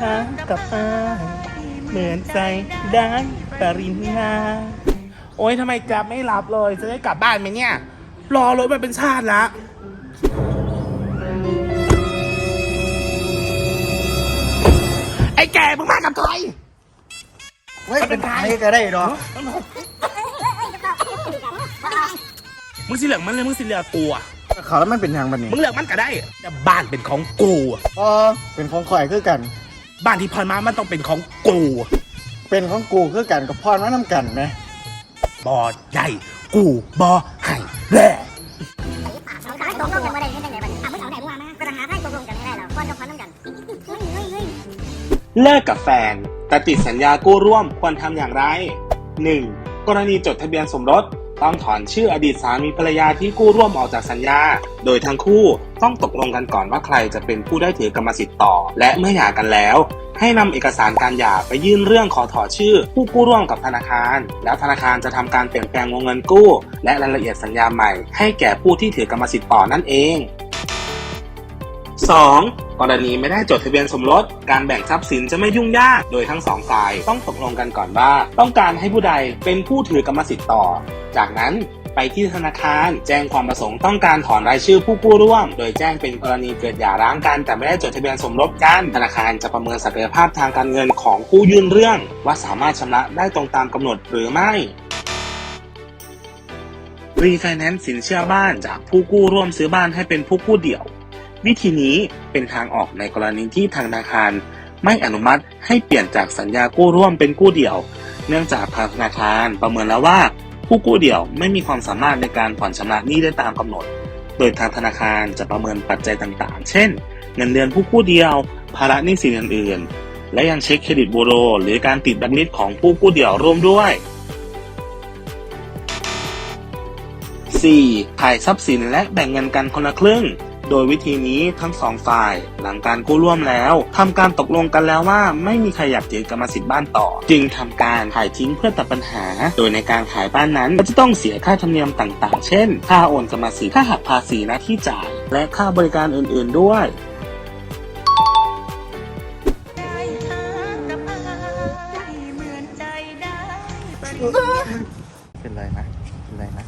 หากับอายเหมือนใจได้ปริญญาโอ๊ยทำไมแจ๊บไม่รับเลย จะได้กลับบ้านไหมเนี่ย รอรถมาเป็นชาติละไอ้แกมึงมากับใครเว้ยเป็นไทยก็ได้ดอกมึงสิเหลืองมันเลยมึงสิเหลืองกูอะเขาแล้วมันเป็นทางบันนี้มึงเหลืองมันก็ได้แต่บ้านเป็นของกูอะพอเป็นของข่อยคือกัน บ้านที่พรมามันต้องเป็นของกูอะเป็นของกูคือกันกับพรมาน้ำกันไหมบอได้กูบอให้แร่เอาได้ตกลงกันไม่ได้ยังไงบ้างอะมึงเอาไหนมึงมามาก็ต้องหาทางตกลงกันให้ได้แล้วก้อนกับพันน้ำกันเฮ้ยเฮ้ยเฮ้ยเลิกกับแฟนแต่ติดสัญญากู้ร่วมควรทำอย่างไร 1. กรณีจดทะเบียนสมรส ต้องถอนชื่ออดีตสามีภรรยาที่กู้ร่วมออกจากสัญญา โดยทั้งคู่ต้องตกลงกันก่อนว่าใครจะเป็นผู้ได้ถือกรรมสิทธิ์ต่อ และเมื่อหย่ากันแล้ว ให้นำเอกสารการหย่าไปยื่นเรื่องขอถอนชื่อ ผู้กู้ร่วมกับธนาคาร แล้วธนาคารจะทำการเปลี่ยนแปลงวงเงินกู้ และรายละเอียดสัญญาใหม่ให้แก่ผู้ที่ถือกรรมสิทธิ์ต่อนั่นเอง 2. กรณีไม่ได้จดทะเบียนสมรส การแบ่งทรัพย์สินจะไม่ยุ่งยาก โดยทั้งสองฝ่ายต้องตกลงกันก่อนว่า ต้องการให้ผู้ใดเป็นผู้ถือกรรมสิทธิ์ต่อ จากนั้นไปที่ธนาคาร แจ้งความประสงค์ต้องการถอนรายชื่อผู้กู้ร่วม โดยแจ้งเป็นกรณีเกิดหย่าร้างกัน แต่ไม่ได้จดทะเบียนสมรสกัน ธนาคารจะประเมินศักยภาพทางการเงินของผู้ยื่นเรื่อง ว่าสามารถชำระได้ตรงตามกำหนดหรือไม่รีไฟแนนซ์สินเชื่อบ้านจากผู้กู้ร่วมซื้อบ้านให้เป็นผู้กู้เดี่ยว วิธีนี้เป็นทางออกในกรณีที่ทางธนาคาร ไม่อนุมัติให้เปลี่ยนจากสัญญากู้ร่วมเป็นกู้เดี่ยว เนื่องจากทางธนาคารประเมินแล้วว่าผู้กู้เดี่ยวไม่มีความสามารถในการผ่อนชำระหนี้ได้ตามกำหนด โดยทางธนาคารจะประเมินปัจจัยต่างๆ เช่น เงินเดือนผู้กู้เดียว ภาระหนี้สินอื่นๆ และยังเช็คเครดิตบูโร หรือการติดแบล็คลิสต์ของผู้กู้เดี่ยวร่วมด้วย 4. ขายทรัพย์สินและแบ่งเงินกันคนละครึ่ง โดยวิธีนี้ทั้งสองฝ่ายหลังการกู้ร่วมแล้วทำการตกลงกันแล้วว่าไม่มีใครอยากถือกรรมสิทธิ์บ้านต่อ จึงทำการขายทิ้งเพื่อตัดปัญหา โดยในการขายบ้านนั้นก็จะต้องเสียค่าธรรมเนียมต่างๆ เช่น ค่าโอนกรรมสิทธิ์ค่าหักภาษีหน้าที่จ่าย และค่าบริการอื่นๆด้วยเป็นไรนะเป็นไรนะ